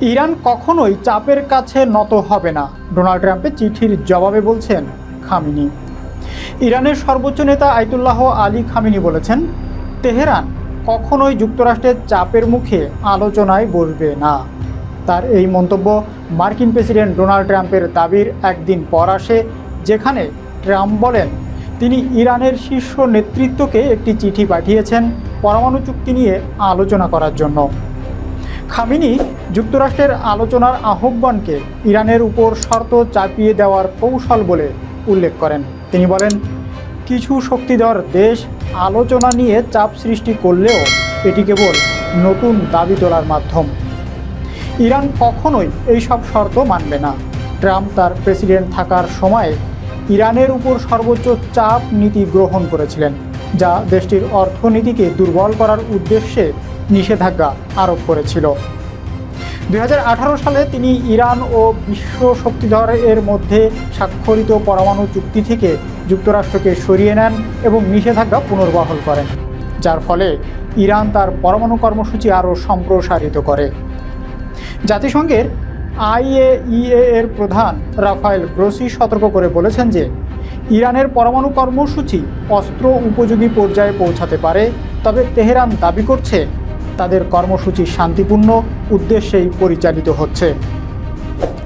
Iran কখনোই চাপের কাছে নত হবে না, ডোনাল্ড ট্রাম্পের চিঠির জবাবে বলছেন খামিনি। ইরানের সর্বোচ্চ নেতা আয়তুল্লাহ আলী খামিনি বলেছেন, তেহরান কখনোই যুক্তরাষ্ট্রের চাপের মুখে আলোচনায় বসবে না। তার এই মন্তব্য মার্কিন প্রেসিডেন্ট ডোনাল্ড ট্রাম্পের দাবির একদিন পর আসে, যেখানে ট্রাম্প বলেন, তিনি ইরানের শীর্ষ নেতৃত্বকে একটি চিঠি পাঠিয়েছেন পরমাণু চুক্তি নিয়ে আলোচনা করার জন্য। খামিনি যুক্তরাষ্ট্রের আলোচনার আহ্বানকে ইরানের উপর শর্ত চাপিয়ে দেওয়ার কৌশল বলে উল্লেখ করেন। তিনি বলেন, কিছু শক্তিধর দেশ আলোচনা নিয়ে চাপ সৃষ্টি করলেও এটি কেবল নতুন দাবি তোলার মাধ্যম। ইরান কখনোই এই সব শর্ত মানবে না। ট্রাম্প তার প্রেসিডেন্ট থাকার সময় ইরানের উপর সর্বোচ্চ চাপ নীতি গ্রহণ করেছিলেন, যা দেশটির অর্থনীতিকে দুর্বল করার উদ্দেশ্যে নিষেধাজ্ঞা আরোপ করেছিল। দু হাজার আঠারো সালে তিনি ইরান ও বিশ্ব শক্তিধর এর মধ্যে স্বাক্ষরিত পরমাণু চুক্তি থেকে যুক্তরাষ্ট্রকে সরিয়ে নেন এবং নিষেধাজ্ঞা পুনর্বহাল করেন, যার ফলে ইরান তার পরমাণু কর্মসূচি আরও সম্প্রসারিত করে। জাতিসংঘের আইএইএ এর প্রধান রাফায়েল গ্রোসি সতর্ক করে বলেছেন যে, ইরানের পরমাণু কর্মসূচি অস্ত্র উপযোগী পর্যায়ে পৌঁছাতে পারে, তবে তেহরান দাবি করছে তাদের কর্মসূচি শান্তিপূর্ণ উদ্দেশ্যেই পরিচালিত হচ্ছে।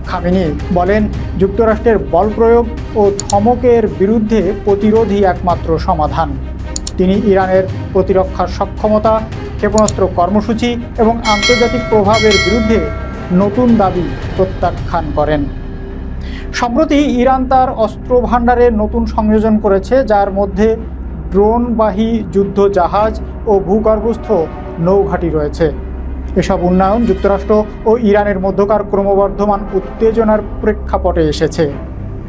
খামিনি বলেন, যুক্তরাষ্ট্রের বল প্রয়োগ ও ধমকের বিরুদ্ধে প্রতিরোধই একমাত্র সমাধান। তিনি ইরানের প্রতিরক্ষার সক্ষমতা, ক্ষেপণাস্ত্র কর্মসূচি এবং আন্তর্জাতিক প্রভাবের বিরুদ্ধে নতুন দাবি প্রত্যাখ্যান করেন। সম্প্রতি ইরান তার অস্ত্র ভাণ্ডারে নতুন সংযোজন করেছে, যার মধ্যে ড্রোনবাহী যুদ্ধ জাহাজ ও ভূগর্ভস্থ নৌঘাটি রয়েছে। এসব উন্নয়ন যুক্তরাষ্ট্র ও ইরানের মধ্যকার ক্রমবর্ধমান উত্তেজনার প্রেক্ষাপটে এসেছে।